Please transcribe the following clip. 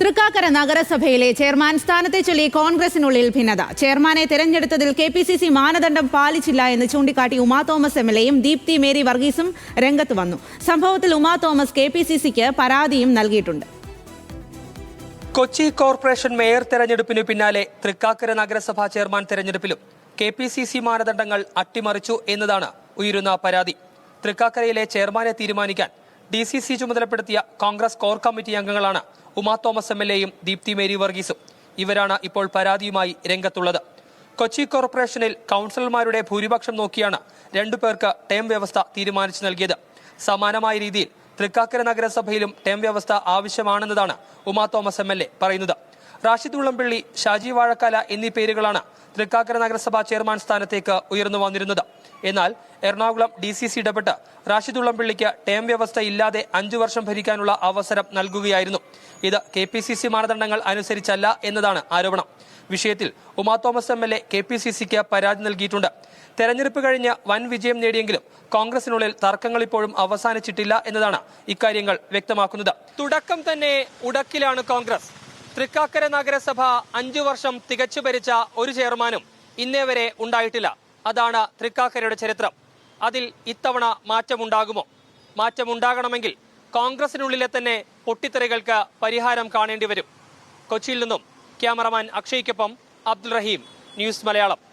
തൃക്കാക്കര നഗരസഭയിലെ ചെയർമാൻ സ്ഥാനത്തെ ചൊല്ലി കോൺഗ്രസിനുള്ളിൽ ഭിന്നത. ചെയർമാനെ തെരഞ്ഞെടുത്തതിൽ കെ പി സി സി മാനദണ്ഡം പാലിച്ചില്ല എന്ന് ചൂണ്ടിക്കാട്ടി ഉമാ തോമസ് എം എൽ എയും ദീപ്തി മേരി വർഗീസും രംഗത്ത് വന്നു. സംഭവത്തിൽ Uma Thomas K P C സിക്ക് പരാതിയും നൽകിയിട്ടുണ്ട്. കൊച്ചി കോർപ്പറേഷൻ മേയർ തെരഞ്ഞെടുപ്പിനു പിന്നാലെ തൃക്കാക്കര നഗരസഭാ ചെയർമാൻ തെരഞ്ഞെടുപ്പിലും കെ പി സി സി മാനദണ്ഡങ്ങൾ അട്ടിമറിച്ചു എന്നതാണ് ഉയരുന്ന പരാതി. തൃക്കാക്കരയിലെ ചെയർമാനെ തീരുമാനിക്കാൻ ഡി സി സി ചുമതലപ്പെടുത്തിയ കോൺഗ്രസ് കോർ കമ്മിറ്റി അംഗങ്ങളാണ് ഉമാ തോമസ് എം എൽ എയും ദീപ്തി മേരി വർഗീസും. ഇവരാണ് ഇപ്പോൾ പരാതിയുമായി രംഗത്തുള്ളത്. കൊച്ചി കോർപ്പറേഷനിൽ കൗൺസിലർമാരുടെ ഭൂരിപക്ഷം നോക്കിയാണ് രണ്ടു പേർക്ക് ടേം വ്യവസ്ഥ തീരുമാനിച്ചു നൽകിയത്. സമാനമായ രീതിയിൽ തൃക്കാക്കര നഗരസഭയിലും ടേം വ്യവസ്ഥ ആവശ്യമാണെന്നതാണ് Uma Thomas M L A പറയുന്നത്. റാഷിദ് ഉള്ളംപിള്ളി ഷാജി വാഴക്കാല എന്നീ പേരുകളാണ് തൃക്കാക്കര നഗരസഭാ ചെയർമാൻ സ്ഥാനത്തേക്ക് ഉയർന്നു വന്നിരുന്നത്. എന്നാൽ എറണാകുളം ഡി സി സി ഇടപെട്ട് റാഷിദുള്ളംപിള്ളിക്ക് ടേം വ്യവസ്ഥ ഇല്ലാതെ അഞ്ചു വർഷം ഭരിക്കാനുള്ള അവസരം നൽകുകയായിരുന്നു. ഇത് കെ പി സി സി മാനദണ്ഡങ്ങൾ അനുസരിച്ചല്ല എന്നതാണ് ആരോപണം. വിഷയത്തിൽ Uma Thomas M L A K P C സിക്ക് പരാതി നൽകിയിട്ടുണ്ട്. തെരഞ്ഞെടുപ്പ് കഴിഞ്ഞ് വൻ വിജയം നേടിയെങ്കിലും കോൺഗ്രസിനുള്ളിൽ തർക്കങ്ങൾ ഇപ്പോഴും അവസാനിച്ചിട്ടില്ല എന്നതാണ് ഇക്കാര്യങ്ങൾ വ്യക്തമാക്കുന്നത്. തുടക്കം തന്നെ ഉടക്കിലാണ് കോൺഗ്രസ്. തൃക്കാക്കര നഗരസഭ അഞ്ചു വർഷം തികച്ചു ഭരിച്ച ഒരു ചെയർമാനും ഇന്നേ വരെ ഉണ്ടായിട്ടില്ല. അതാണ് തൃക്കാക്കരയുടെ ചരിത്രം. അതിൽ ഇത്തവണ മാറ്റമുണ്ടാകുമോ? മാറ്റമുണ്ടാകണമെങ്കിൽ കോൺഗ്രസിനുള്ളിലെ തന്നെ പൊട്ടിത്തെറികൾക്ക് പരിഹാരം കാണേണ്ടി വരും. കൊച്ചിയിൽ നിന്നും ക്യാമറമാൻ അക്ഷയ്ക്കൊപ്പം അബ്ദുൾ റഹീം ന്യൂസ് മലയാളം.